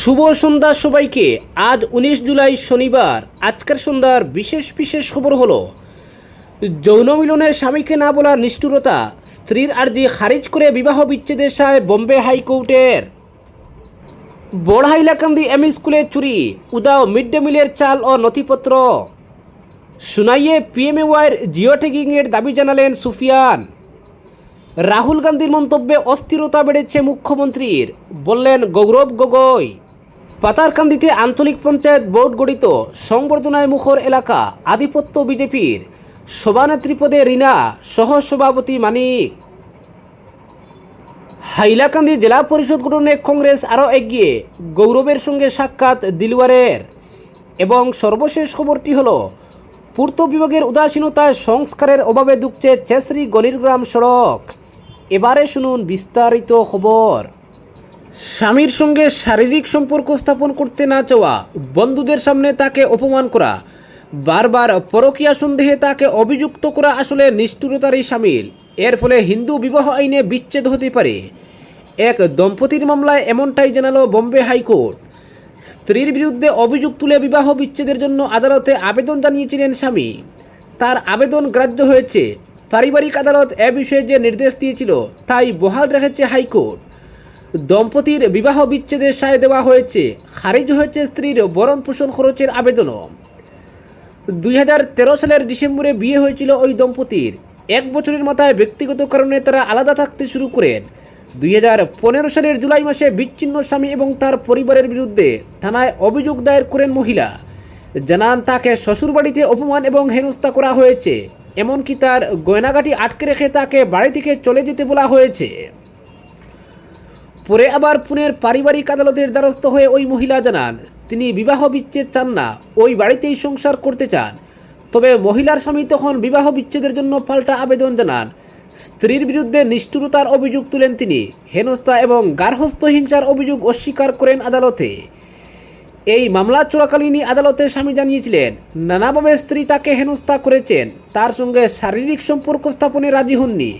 শুভ সন্ধ্যা সবাইকে। আজ উনিশ জুলাই শনিবার। আজকের সন্ধ্যার বিশেষ বিশেষ খবর হলো, যৌন মিলনে স্বামীকে না বলার নিষ্ঠুরতা, স্ত্রীর আর্জি খারিজ করে বিবাহ বিচ্ছেদের সায় বোম্বে হাইকোর্টের। বড়হাইলাকান্দি এম স্কুলে চুরি, উদাও মিড ডে মিলের চাল ও নথিপত্র। সুনাইয়ে পিএমএওয়াইয়ের জিও ট্যাগিংয়ের দাবি জানালেন সুফিয়ান। রাহুল গান্ধীর মন্তব্যে অস্থিরতা বেড়েছে মুখ্যমন্ত্রীর, বললেন গৌরব গগৈ। পাতারকান্দিতে আঞ্চলিক পঞ্চায়েত বোর্ড গঠিত সংবর্ধনায় মুখর এলাকা, আধিপত্য বিজেপির। সভানেত্রী পদে রিনা সহ সভাপতি মানিক। হাইলাকান্দি জেলা পরিষদ গঠনে কংগ্রেস আরও এগিয়ে, গৌরবের সঙ্গে সাক্ষাৎ দিলওয়ারের। এবং সর্বশেষ খবরটি হল, পূর্ত বিভাগের উদাসীনতায় সংস্কারের অভাবে দুঃখছে চেসরি গলিরগ্রাম সড়ক। এবারে শুনুন বিস্তারিত খবর। স্বামীর সঙ্গে শারীরিক সম্পর্ক স্থাপন করতে না চাওয়া বন্ধুদের সামনে তাকে অপমান করা। বারবার পরকীয়া সন্দেহে তাকে অভিযুক্ত করা আসলে নিষ্ঠুরতারই সামিল। এর ফলে হিন্দু বিবাহ আইনে বিচ্ছেদ হতে পারে। এক দম্পতির মামলায় এমনটাই জানালো বম্বে হাইকোর্ট। স্ত্রীর বিরুদ্ধে অভিযোগ তুলে বিবাহ বিচ্ছেদের জন্য আদালতে আবেদন জানিয়েছিলেন স্বামী। তার আবেদন গ্রাহ্য হয়েছে। পারিবারিক আদালত এ বিষয়ে যে নির্দেশ দিয়েছিল, তাই বহাল রেখেছে হাইকোর্ট। দম্পতির বিবাহ বিচ্ছেদের সায় দেওয়া হয়েছে। খারিজ হয়েছে স্ত্রীর বরণ পোষণ খরচের আবেদনও। দুই হাজার তেরো সালের ডিসেম্বরে বিয়ে হয়েছিল ওই দম্পতির। এক বছরের মাথায় ব্যক্তিগত কারণে তারা আলাদা থাকতে শুরু করেন। দুই হাজার পনেরো সালের জুলাই মাসে বিচ্ছিন্ন স্বামী এবং তার পরিবারের বিরুদ্ধে থানায় অভিযোগ দায়ের করেন মহিলা। জানান, তাকে শ্বশুরবাড়িতে অপমান এবং হেনস্থা করা হয়েছে। এমনকি তার গয়নাগাটি আটকে রেখে তাকে বাড়ি থেকে চলে যেতে বলা হয়েছে। পরে আবার পুনের পারিবারিক আদালতের দ্বারস্থ হয়ে ওই মহিলা জানান, তিনি বিবাহ বিচ্ছেদ চান না, ওই বাড়িতেই সংসার করতে চান। তবে মহিলার স্বামী তখন বিবাহ বিচ্ছেদের জন্য পাল্টা আবেদন জানান। স্ত্রীর বিরুদ্ধে নিষ্ঠুরতার অভিযোগ তুলেন তিনি, হেনস্থা এবং গার্হস্থ্য হিংসার অভিযোগ অস্বীকার করেন আদালতে। এই মামলা চলাকালীনই আদালতে স্বামী জানিয়েছিলেন, নানাভাবে স্ত্রী তাকে হেনস্থা করেছেন, তার সঙ্গে শারীরিক সম্পর্ক স্থাপনে রাজি হননি।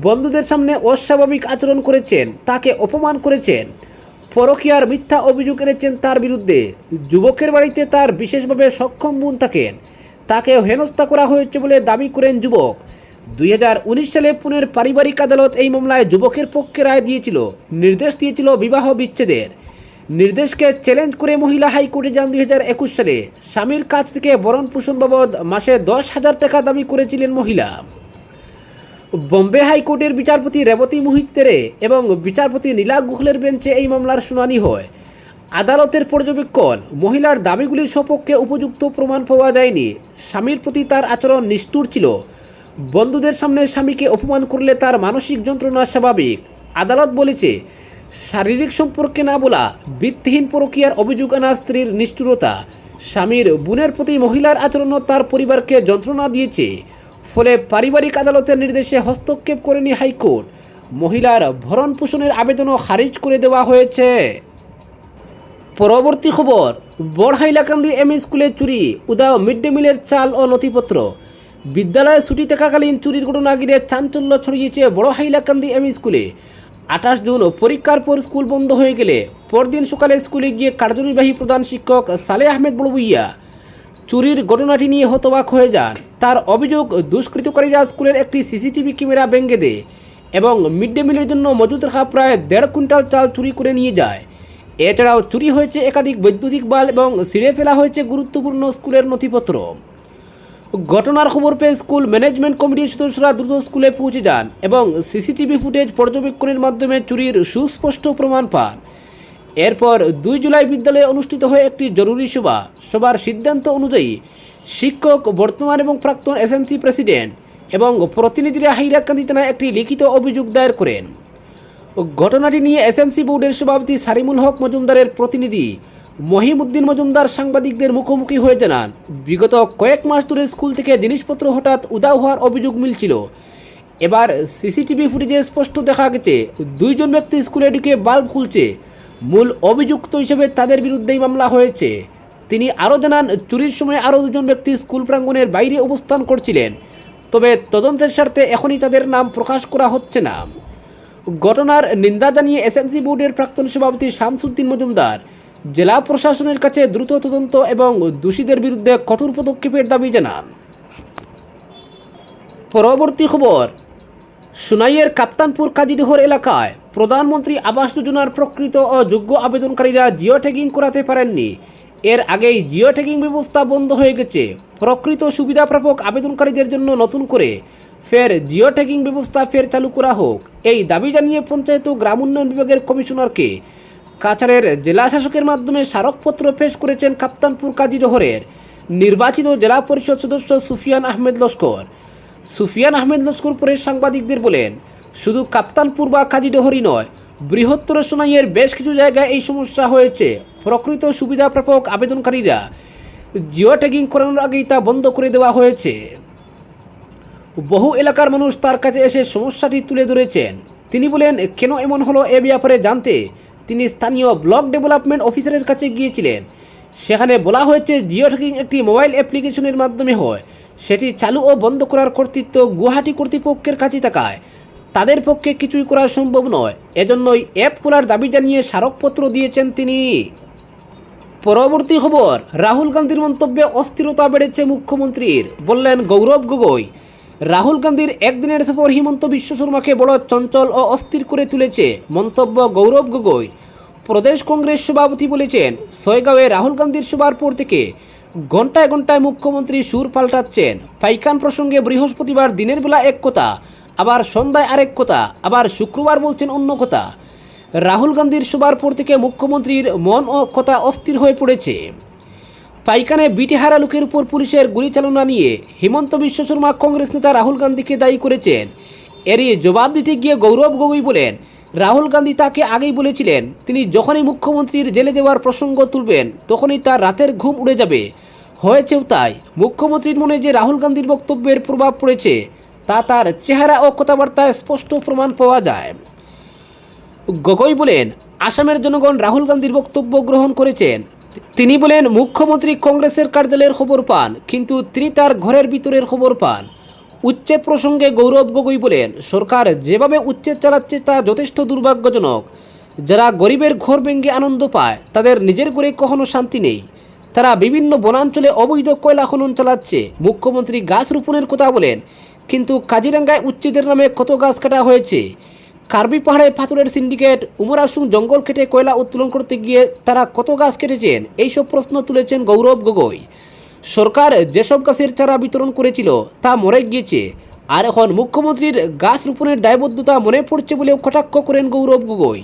বন্ধুদের সামনে অস্বাভাবিক আচরণ করেছেন, তাকে অপমান করেছেন। পরকীয়ার মিথ্যা অভিযোগ এনেছেন তার বিরুদ্ধে। যুবকের বাড়িতে তার বিশেষভাবে সক্ষম বোন থাকেন। তাকে হেনস্থা করা হয়েছে বলে দাবি করেন যুবক। দুই হাজার উনিশ সালে পুনের পারিবারিক আদালত এই মামলায় যুবকের পক্ষে রায় দিয়েছিল। নির্দেশ দিয়েছিল বিবাহ বিচ্ছেদের। নির্দেশকে চ্যালেঞ্জ করে মহিলা হাইকোর্টে যান দুই হাজার একুশ সালে। স্বামীর কাছ থেকে বরণ পোষণ বাবদ মাসে দশ হাজার টাকা দাবি করেছিলেন মহিলা। বোম্বে হাইকোর্টের বিচারপতি রেবতী মোহিতেরে এবং বিচারপতি নীলা গুখলের বেঞ্চে এই মামলার শুনানি হয়। আদালতের পর্যবেক্ষণ, মহিলার দাবিগুলির সপক্ষে উপযুক্ত প্রমাণ পাওয়া যায়নি। স্বামীর প্রতি তার আচরণ নিষ্ঠুর ছিল। বন্ধুদের সামনে স্বামীকে অপমান করলে তার মানসিক যন্ত্রণা স্বাভাবিক। আদালত বলেছে, শারীরিক সম্পর্কে না বলা, ভিত্তিহীন প্রক্রিয়ার অভিযোগ আনা স্ত্রীর নিষ্ঠুরতা। স্বামীর বোনের প্রতি মহিলার আচরণও তার পরিবারকে যন্ত্রণা দিয়েছে। ফলে পারিবারিক আদালতের নির্দেশে হস্তক্ষেপ করেনি হাইকোর্ট। মহিলার ভরণ পোষণের আবেদনও খারিজ করে দেওয়া হয়েছে। পরবর্তী খবর, বড়হাইলাকান্দি এম স্কুলে চুরি, উদাও মিড ডে মিলের চাল ও নথিপত্র। বিদ্যালয়ে ছুটি থাকাকালীন চুরির ঘটনা ঘিরে চাঞ্চল্য ছড়িয়েছে বড় হাইলাকান্দি এম স্কুলে। আঠাশ জুন পরীক্ষার পর স্কুল বন্ধ হয়ে গেলে, পরদিন সকালে স্কুলে গিয়ে কার্যনির্বাহী প্রধান শিক্ষক সালে আহমেদ বড়বুইয়া চুরির ঘটনাটি নিয়ে হতবাক হয়ে যান। তার অভিযোগ, দুষ্কৃতকারীরা স্কুলের একটি সিসিটিভি ক্যামেরা ভেঙে দেয় এবং মিড ডে মিলের জন্য মজুত রাখা প্রায় দেড় কুইন্টাল চাল চুরি করে নিয়ে যায়। এছাড়াও চুরি হয়েছে একাধিক বৈদ্যুতিক বাল্ব এবং ছিঁড়ে ফেলা হয়েছে গুরুত্বপূর্ণ স্কুলের নথিপত্র। ঘটনার খবর পেয়ে স্কুল ম্যানেজমেন্ট কমিটির সদস্যরা দ্রুত স্কুলে পৌঁছে যান এবং সিসিটিভি ফুটেজ পর্যবেক্ষণের মাধ্যমে চুরির সুস্পষ্ট প্রমাণ পান। এরপর দুই জুলাই বিদ্যালয়ে অনুষ্ঠিত হয় একটি জরুরি সভা। সভার সিদ্ধান্ত অনুযায়ী শিক্ষক, বর্তমান এবং প্রাক্তন এসএমসি প্রেসিডেন্ট এবং প্রতিনিধিরা হাইরাকান্দি থানায় একটি লিখিত অভিযোগ দায়ের করেন। ঘটনাটি নিয়ে এসএমসি বোর্ডের সভাপতি সারিমুল হক মজুমদারের প্রতিনিধি মহিমুদ্দিন মজুমদার সাংবাদিকদের মুখোমুখি হয়ে জানান, বিগত কয়েক মাস ধরে স্কুল থেকে জিনিসপত্র হঠাৎ উদাও হওয়ার অভিযোগ মিলছিল। এবার সিসিটিভি ফুটেজে স্পষ্ট দেখা গেছে, দুইজন ব্যক্তি স্কুলে ঢুকে বাল্ব খুলছে। মূল অভিযুক্ত হিসেবে তাদের বিরুদ্ধেই মামলা হয়েছে। তিনি আরও জানান, চুরির সময় আরও দুজন ব্যক্তি স্কুল প্রাঙ্গণের বাইরে অবস্থান করছিলেন, তবে তদন্তের স্বার্থে এখনই তাদের নাম প্রকাশ করা হচ্ছে না। ঘটনার নিন্দা জানিয়ে এসএমসি বোর্ডের প্রাক্তন সভাপতি শামসুদ্দিন মজুমদার, জেলা প্রশাসনের কাছে দ্রুত তদন্ত এবং দোষীদের বিরুদ্ধে কঠোর পদক্ষেপের দাবি জানান। পরবর্তী খবর সুনাইয়ের কাপ্তানপুর কাজিডহর এলাকায় প্রধানমন্ত্রী আবাস যোজনার প্রকৃত ও যোগ্য আবেদনকারীরা জিও ট্যাগিং করাতে পারেননি। এর আগেই জিও ট্যাগিং ব্যবস্থা বন্ধ হয়ে গেছে। প্রকৃত সুবিধাপ্রাপক আবেদনকারীদের জন্য নতুন করে ফের জিও ট্যাগিং ব্যবস্থা ফের চালু করা হোক। এই দাবি জানিয়ে পঞ্চায়েত ও গ্রাম উন্নয়ন বিভাগের কমিশনারকে কাছাড়ের জেলা শাসকের মাধ্যমে স্মারকপত্র পেশ করেছেন কাপ্তানপুর কাজিডহরের নির্বাচিত জেলা পরিষদ সদস্য সুফিয়ান আহমেদ লস্কর। সুফিয়ান আহমেদ লস্কর পরে সাংবাদিকদের বলেন, শুধু কাপ্তানপুর বা কাজীডহরই নয়, বৃহত্তর সোনাইয়ের বেশ কিছু জায়গায় এই সমস্যা হয়েছে। প্রকৃত সুবিধাপ্রাপক আবেদনকারীরা জিও ট্যাগিং করানোর আগেই তা বন্ধ করে দেওয়া হয়েছে। বহু এলাকার মানুষ তার কাছে এসে সমস্যাটি তুলে ধরেছেন। তিনি বলেন, কেন এমন হলো এ ব্যাপারে জানতে তিনি স্থানীয় ব্লক ডেভেলপমেন্ট অফিসারের কাছে গিয়েছিলেন। সেখানে বলা হয়েছে, জিও ট্র্যাকিং একটি মোবাইল অ্যাপ্লিকেশনের মাধ্যমে হয়। সেটি চালু ও বন্ধ করার কর্তৃত্ব গুয়াহাটি কর্তৃপক্ষের কাছে থাকায় তাদের পক্ষে কিছুই করা সম্ভব নয়। এজন্যই অ্যাপ খোলার দাবি জানিয়ে স্মারকপত্র দিয়েছেন তিনি। পরবর্তী খবর, রাহুল গান্ধীর মন্তব্যে অস্থিরতা বেড়েছে মুখ্যমন্ত্রীর। বললেন, গৌরব গগৈ, রাহুল গান্ধীর একদিনের সফর হিমন্ত বিশ্ব শর্মাকে বড় চঞ্চল ও অস্থির করে তুলেছে। মন্তব্য গৌরব গগৈ। প্রদেশ কংগ্রেস সভাপতি বলেছেন সয়গাঁওয়ে রাহুল গান্ধীর সভার পর থেকে ঘন্টায় ঘন্টায় মুখ্যমন্ত্রী সুর পাল্টাচ্ছেন। পাইকান প্রসঙ্গে বৃহস্পতিবার দিনের বেলা এক কথা, আবার সন্ধ্যায় আরেক কথা, আবার শুক্রবার বলছেন অন্য কথা। রাহুল গান্ধীর সভার পর থেকে মুখ্যমন্ত্রীর মন ও কথা অস্থির হয়ে পড়েছে। পাইকানে বিটিহারা লোকের উপর পুলিশের গুলি চালনা নিয়ে হিমন্ত বিশ্ব শর্মা কংগ্রেস নেতা রাহুল গান্ধীকে দায়ী করেছেন। এরই জবাব দিতে গিয়ে গৌরব গগৈ বলেন রাহুল গান্ধী তাকে আগেই বলেছিলেন, তিনি যখনই মুখ্যমন্ত্রীর জেলে যাওয়ার প্রসঙ্গ তুলবেন, তখনই তার রাতের ঘুম উড়ে যাবে। হয়েছেও তাই। মুখ্যমন্ত্রীর মনে যে রাহুল গান্ধীর বক্তব্যের প্রভাব পড়েছে, তা তার চেহারা ও কথাবার্তায় স্পষ্ট প্রমাণ পাওয়া যায়। গগৈ বলেন, আসামের জনগণ রাহুল গান্ধীর বক্তব্য গ্রহণ করেছেন। তিনি বলেন, মুখ্যমন্ত্রী কংগ্রেসের কার্যালয়ের খবর পান, কিন্তু তিনি তার ঘরের ভিতরের খবর পান। উচ্ছেদ প্রসঙ্গে গৌরব গগৈ বলেন, সরকার যেভাবে উচ্ছেদ চালাচ্ছে তা যথেষ্ট দুর্ভাগ্যজনক। যারা গরিবের ঘর ভেঙে আনন্দ পায়, তাদের নিজের ঘরে কখনো শান্তি নেই। তারা বিভিন্ন বনাঞ্চলে অবৈধ কয়লা খনন চালাচ্ছে। মুখ্যমন্ত্রী গাছ রোপণের কথা বলেন, কিন্তু কাজিরাঙ্গায় উচ্ছেদের নামে কত গাছ কাটা হয়েছে? কার্বি পাহাড়ে পাথরের সিন্ডিকেট উমরাসুং জঙ্গল কেটে কয়লা উত্তোলন করতে গিয়ে তারা কত গাছ কেটেছেন? এইসব প্রশ্ন তুলেছেন গৌরব গগৈ। সরকার যেসব গাছের চারা বিতরণ করেছিল তা মরে গিয়েছে। আর এখন মুখ্যমন্ত্রীর গাছ রোপণের দায়বদ্ধতা মনে পড়ছে বলেও কটাক্ষ করেন গৌরব গগৈ।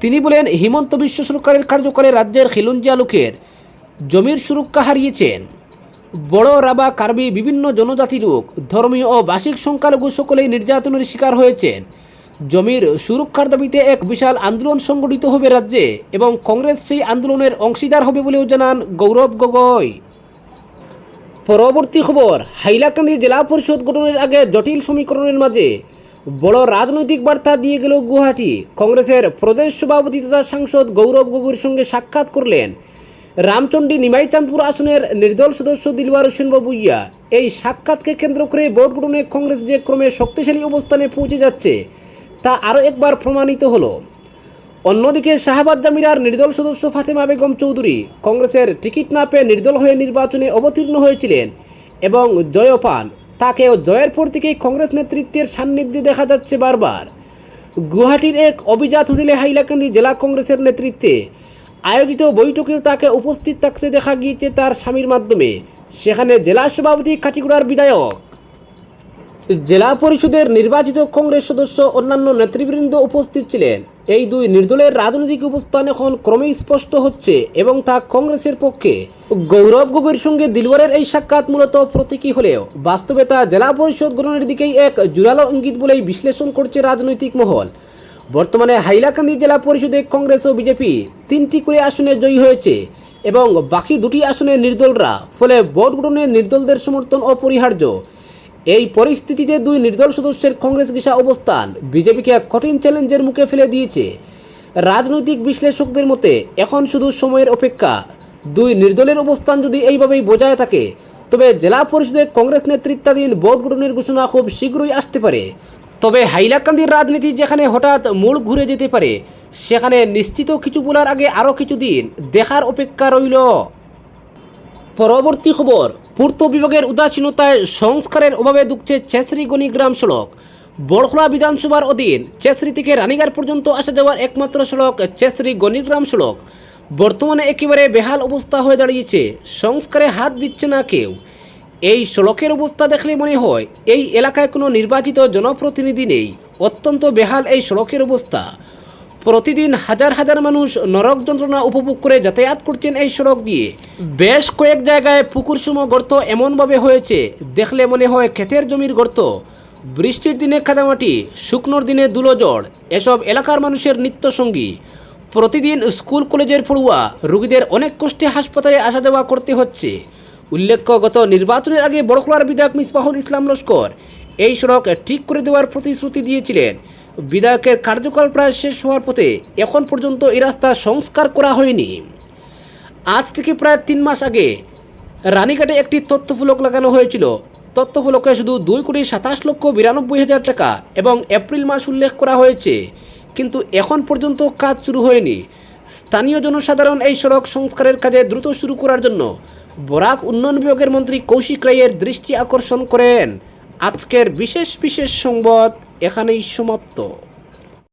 তিনি বলেন, হিমন্ত বিশ্ব সরকারের কার্যকালে রাজ্যের খিলঞ্জিয়া লোকের জমির সুরক্ষা হারিয়েছেন। বড় রাবা কার্বি বিভিন্ন জনজাতি লোক, ধর্মীয় ও বার্ষিক সংখ্যালঘু সকলেই নির্যাতনের শিকার হয়েছেন। জমির সুরক্ষার দাবিতে এক বিশাল আন্দোলন সংগঠিত হবে রাজ্যে এবং কংগ্রেস সেই আন্দোলনের অংশীদার হবে বলেও জানান গৌরব গগৈ। পরবর্তী খবর, হাইলাকান্দি জেলা পরিষদ গঠনের আগে জটিল সমীকরণের মাঝে বড় রাজনৈতিক বার্তা দিয়ে গেল গুয়াহাটি। কংগ্রেসের প্রদেশ সভাপতি তথা সাংসদ গৌরব গগৈর সঙ্গে সাক্ষাৎ করলেন রামচন্ডী নিমাইচাঁদপুর আসনের নির্দল সদস্য দিলওয়ার হোসেন বাবুইয়া এই সাক্ষাৎকে কেন্দ্র করে ভোট গঠনে কংগ্রেস যে ক্রমে শক্তিশালী অবস্থানে পৌঁছে যাচ্ছে, তা আরও একবার প্রমাণিত হলো। অন্যদিকে শাহবাজ জামিরার নির্দল সদস্য ফাতেমা বেগম চৌধুরী কংগ্রেসের টিকিট না পেয়ে নির্দল হয়ে নির্বাচনে অবতীর্ণ হয়েছিলেন এবং জয় পান। তাকেও জয়ের পর থেকেই কংগ্রেস নেতৃত্বের সান্নিধ্যে দেখা যাচ্ছে বারবার। গুয়াহাটির এক অভিজাত হোটেলে হাইলাকান্দি জেলা কংগ্রেসের নেতৃত্বে আয়োজিত বৈঠকেও তাকে উপস্থিত থাকতে দেখা গিয়েছে তার স্বামীর মাধ্যমে। সেখানে জেলা সভাপতি কাটিগুড়ার বিধায়ক। জেলা পরিষদের নির্বাচিত কংগ্রেস সদস্য অন্যান্য নেতৃবৃন্দ উপস্থিত ছিলেন। এই দুই নির্দলের রাজনৈতিক অবস্থান এখন ক্রমেই স্পষ্ট হচ্ছে এবং তা কংগ্রেসের পক্ষে। গৌরব গগৈর সঙ্গে দিলওয়ারের এই সাক্ষাৎ মূলত প্রতীকী হলেও বাস্তবে তা জেলা পরিষদ গঠনের দিকেই এক জোরালো ইঙ্গিত বলেই বিশ্লেষণ করছে রাজনৈতিক মহল। বর্তমানে হাইলাকান্দি জেলা পরিষদে কংগ্রেস ও বিজেপি তিনটি করে আসনে জয়ী হয়েছে এবং বাকি দুটি আসনে নির্দলরা, ফলে ভোট গঠনে নির্দলদের সমর্থন অপরিহার্য। এই পরিস্থিতিতে দুই নির্দল সদস্যের কংগ্রেস ঘিসা অবস্থান। বিজেপিকে কঠিন চ্যালেঞ্জের মুখে ফেলে দিয়েছে। রাজনৈতিক বিশ্লেষকদের মতে, এখন শুধু সময়ের অপেক্ষা। দুই নির্দলের অবস্থান যদি এইভাবেই বজায় থাকে, তবে জেলা পরিষদে কংগ্রেস নেতৃত্বাধীন ভোট গঠনের ঘোষণা খুব শীঘ্রই আসতে পারে। তবে হাইলাকান্দির রাজনীতি যেখানে হঠাৎ মূল ঘুরে যেতে পারে, সেখানে নিশ্চিত কিছু বলার আগে আরও কিছুদিন দেখার অপেক্ষা রইল। পরবর্তী খবর। পূর্ত বিভাগের উদাসীনতায় সংস্কারের অভাবে দুঃখছে চেসরি গণিগ্রাম সড়ক। বড়খলা বিধানসভার অধীন চেসরি থেকে রানীগার পর্যন্ত আসা যাওয়ার একমাত্র সড়ক চেসরি গণিগ্রাম সড়ক। বর্তমানে একেবারে বেহাল অবস্থা হয়ে দাঁড়িয়েছে, সংস্কারে হাত দিচ্ছে না কেউ। এই সড়কের অবস্থা দেখলে মনে হয় এই এলাকায় কোনো নির্বাচিত জনপ্রতিনিধি নেই। অত্যন্ত বেহাল এই সড়কের অবস্থা। প্রতিদিন হাজার হাজার মানুষ নরক যন্ত্রণা উপভোগ করে যাতায়াত করছেন এই সড়ক দিয়ে। বেশ কয়েক জায়গায় পুকুর পুকুরসম গর্ত এমনভাবে হয়েছে, দেখলে মনে হয় ক্ষেতের জমির গর্ত। বৃষ্টির দিনে কাদামাটি শুকনোর দিনে দুলো জল এসব এলাকার মানুষের নিত্য সঙ্গী। প্রতিদিন স্কুল, কলেজের পড়ুয়া রোগীদের অনেক কষ্টে হাসপাতালে আসা যাওয়া করতে হচ্ছে। উল্লেখ্য, গত নির্বাচনের আগে বড়খলার বিধায়ক মিসবাহুল ইসলাম লস্কর এই সড়ক ঠিক করে দেওয়ার প্রতিশ্রুতি দিয়েছিলেন। বিধায়কের কার্যকাল প্রায় শেষ হওয়ার পথে এখন পর্যন্ত এই রাস্তা সংস্কার করা হয়নি। আজ থেকে প্রায় তিন মাস আগে রানীঘাটে একটি তথ্যফলক লাগানো হয়েছিল। তথ্যফলকে শুধু দুই কোটি সাতাশ লক্ষ বিরানব্বই হাজার টাকা এবং এপ্রিল মাস উল্লেখ করা হয়েছে। কিন্তু এখন পর্যন্ত কাজ শুরু হয়নি। স্থানীয় জনসাধারণ এই সড়ক সংস্কারের কাজে দ্রুত শুরু করার জন্য বরাক উন্নয়ন বিভাগের মন্ত্রী কৌশিক রায়ের দৃষ্টি আকর্ষণ করেন। আজকের বিশেষ বিশেষ সংবাদ এখানেই সমাপ্ত।